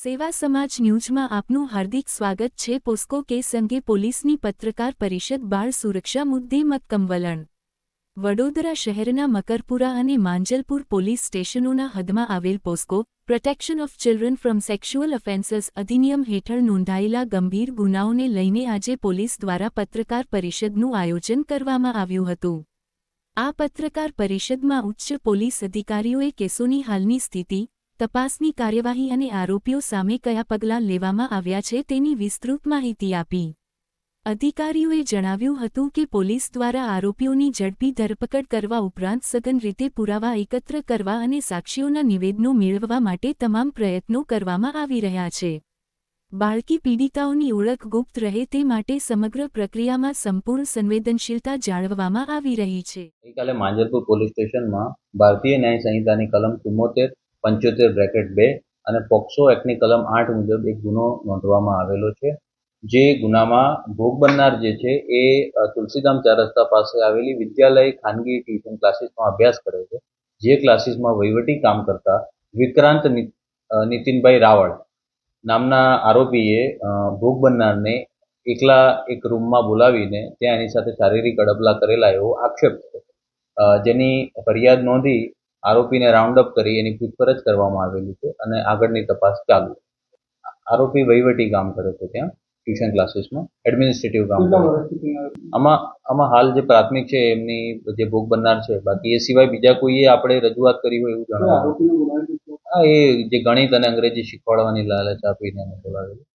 સેવા સમાજ ન્યૂઝમાં આપનું હાર્દિક સ્વાગત છે. પોસ્કો કેસ અંગે પોલીસની પત્રકાર પરિષદ બાળ સુરક્ષા મુદ્દે મક્કમ વલણ વડોદરા શહેરના મકરપુરા અને માંજલપુર પોલીસ સ્ટેશનોના હદમાં આવેલ POCSO protection of children from sexual offences અધિનિયમ હેઠળ નોંધાયેલા ગંભીર ગુનાઓને લઈને આજે પોલીસ દ્વારા પત્રકાર પરિષદનું આયોજન કરવામાં આવ્યું હતું. આ પત્રકાર પરિષદમાં ઉચ્ચ પોલીસ અધિકારીઓએ કેસોની હાલની સ્થિતિ તપાસની કાર્યવાહી અને આરોપીઓ સામે કયા પગલાં લેવામાં આવ્યા છે તેની વિસ્તૃત માહિતી આપી. અધિકારીઓએ જણાવ્યું હતું કે પોલીસ દ્વારા આરોપીઓની ઝડપી ધરપકડ કરવા ઉપરાંત સઘન રીતે પુરાવા એકત્ર કરવા અને સાક્ષીઓના નિવેદનો મેળવવા માટે તમામ પ્રયત્નો કરવામાં આવી રહ્યા છે. બાળકી પીડિતાઓની ઓળખ ગુપ્ત રહે તે માટે સમગ્ર પ્રક્રિયામાં સંપૂર્ણ સંવેદનશીલતા જાળવવામાં આવી રહી છે. ગઈકાલે માંજલપુર પોલીસ સ્ટેશનમાં ભારતીય ન્યાય સંહિતાની કલમ ચુમ્મોતેર પંચોતેર બ્રેકેટ બે અને પોક્સો એક્ટની કલમ આઠ મુજબ એક ગુનો નોંધવામાં આવેલો છે. જે ગુનામાં ભોગ બનનાર જે છે એ તુલસીધામ ચાર રસ્તા પાસે આવેલી વિદ્યાલય ખાનગી ટ્યુશન ક્લાસીસમાં અભ્યાસ કરે છે. જે ક્લાસીસમાં વહીવટી કામ કરતા વિક્રાંત નીતિનભાઈ રાવળ નામના આરોપીએ ભોગ બનનારને એકલા એક રૂમમાં બોલાવીને ત્યાં એની સાથે શારીરિક અડપલા કરેલા એવો આક્ષેપ છે જેની ફરિયાદ નોંધી આરોપીને રાઉન્ડ અપ કરી એની પૂછપરછ કરવામાં આવેલી છે અને આગળની તપાસ ચાલુ આરોપી વહીવટી કામ કરે છે ત્યાં ટ્યુશન ક્લાસીસમાં એડમિનિસ્ટ્રેટિવ કામ આમાં આમાં હાલ જે પ્રાથમિક છે એમની જે ભોગ બનનાર છે બાકી એ સિવાય બીજા કોઈએ આપણે રજૂઆત કરી હોય એવું જણાવ્યું હા એ જે ગણિત અને અંગ્રેજી શીખવાડવાની લાલચ આપીને એને બોલાવેલું.